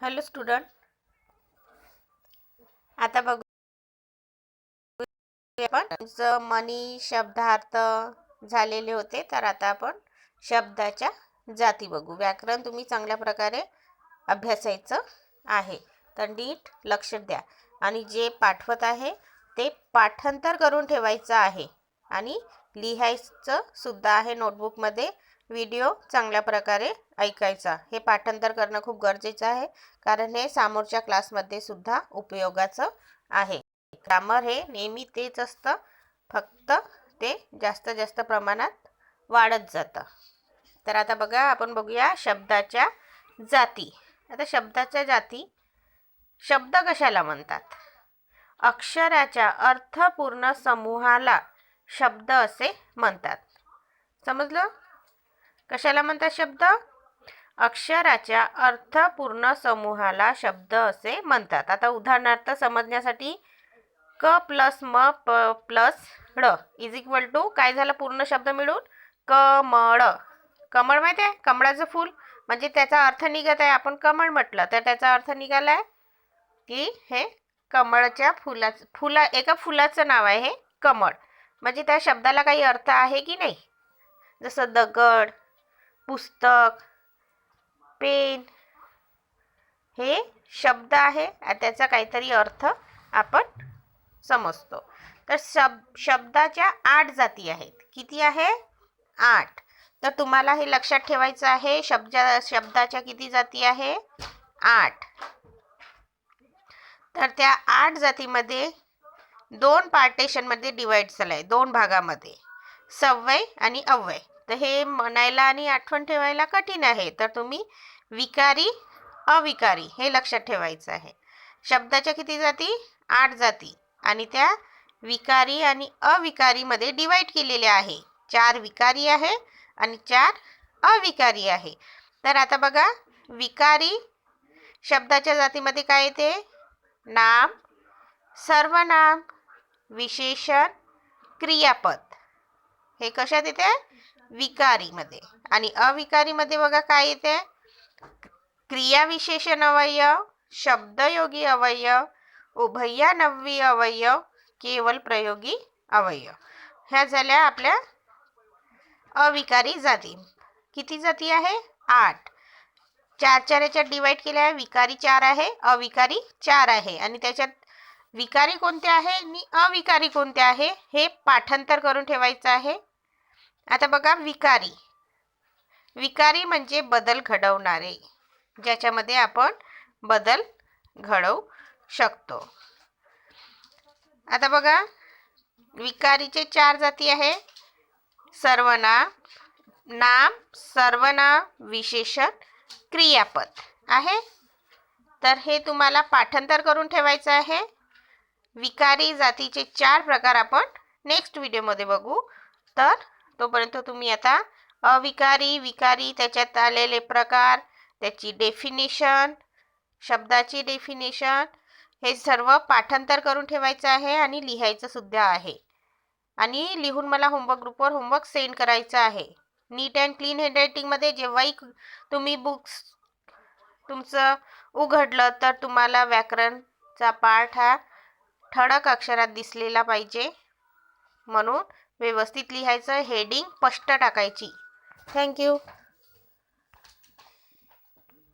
Hello student. आता बघू. आपण तुमचं मनी शब्दार्थ झालेले होते तर आता आपण शब्दाच्या जाती बघू. व्याकरण तुम्ही चांगल्या प्रकारे अभ्यासायचं आहे. तर नीट लक्ष द्या. आणि जे पाठवत आहे ते पाठांतर करून ठेवायचं आहे. आणि लिहायचं सुद्धा आहे नोटबुकमध्ये. व्हिडिओ चांगल्या प्रकारे ऐकायचा. हे पाठांतर करणं खूप गरजेचं आहे कारण हे समोरच्या क्लासमध्ये सुद्धा उपयोगाचं आहे. ग्रामर हे नेहमी तेच असतं फक्त ते जास्त जास्त प्रमाणात वाढत जातं. तर आता बघा आपण बघूया शब्दाच्या जाती. आता शब्दाच्या जाती शब्द कशाला म्हणतात? अक्षराच्या अर्थपूर्ण समूहाला शब्द असे म्हणतात. समजलं? कशाला म्हणतात शब्द? अक्षराच्या अर्थपूर्ण समूहाला शब्द असे म्हणतात. आता उदाहरणार्थ समजण्यासाठी क प्लस म प प्लस ड इज इक्वल टू काय झालं? पूर्ण शब्द मिळून कमळ कमळ माहिती आहे कमळाचं फूल. म्हणजे त्याचा अर्थ निघत आहे. आपण कमळ म्हटलं तर त्याचा अर्थ निघाला आहे की हे कमळच्या फुलाचं फुला एका फुलाचं नाव आहे हे कमळ. म्हणजे त्या शब्दाला काही अर्थ आहे की नाही? जसं दगड पुस्तक पेन हे शब्द आहे आणि त्याचा काहीतरी अर्थ आपण समजतो. तर शब शब्दाच्या आठ जाती आहेत. किती आहे? आठ. तर तुम्हाला हे लक्षात ठेवायचं आहे शब्द शब्दाच्या किती जाती आहे? आठ. तर त्या आठ जातीमध्ये दोन पार्टेशनमध्ये डिवाईड झालं आहे दोन भागामध्ये. सव्वय आणि अव्वय तर हे म्हणायला आणि आठवण ठेवायला कठीण आहे. तर तुम्ही विकारी अविकारी हे लक्षात ठेवायचं आहे. शब्दाच्या किती जाती? आठ जाती. आणि त्या विकारी आणि अविकारीमध्ये डिवाईड केलेल्या आहे. चार विकारी आहे आणि चार अविकारी आहे. तर आता बघा विकारी शब्दाच्या जातीमध्ये काय येते? नाम सर्वनाम विशेषण क्रियापद. हे कशात येते? विकारीमध्ये. आणि अविकारीमध्ये बघा काय येते? क्रियाविशेषण अवयव शब्दयोगी अवयव उभयानवी अवयव केवल प्रयोगी अवयव. ह्या झाल्या आपल्या अविकारी जाती. किती जाती आहे? आठ. चार चार याच्यात डिवाईड केल्या आहे. विकारी चार आहे अविकारी चार आहे. आणि त्याच्यात विकारी कोणते आहे? आणि अविकारी कोणते आहे? हे पाठांतर करून ठेवायचं आहे. आता बघा विकारी. विकारी म्हणजे बदल घडवणारे ज्याच्यामध्ये आपण बदल घडवू शकतो. आता बघा विकारीचे चार जाती आहे. सर्वनाम नाम सर्वनाम विशेषण क्रियापद आहे. तर हे तुम्हाला पाठांतर करून ठेवायचं आहे. विकारी जातीचे चार प्रकार आपण नेक्स्ट व्हिडिओमध्ये बघू. तर तोपर्यंत तुम्ही आता अविकारी विकारी त्याच्यात आलेले प्रकार त्याची डेफिनेशन शब्दाची डेफिनेशन हे सर्व पाठांतर करून ठेवायचं आहे आणि लिहायचं सुद्धा आहे. आणि लिहून मला होमवर्क ग्रुपवर होमवर्क सेंड करायचं आहे. नीट अँड क्लीन हँडरायटिंगमध्ये जेव्हाही तुम्ही बुक्स तुमचं उघडलं तर तुम्हाला व्याकरणचा पाठ हा ठळक अक्षरात दिसलेला पाहिजे. म्हणून व्यवस्थित लिहायचं हेडिंग स्पष्ट टाकायची. थँक्यू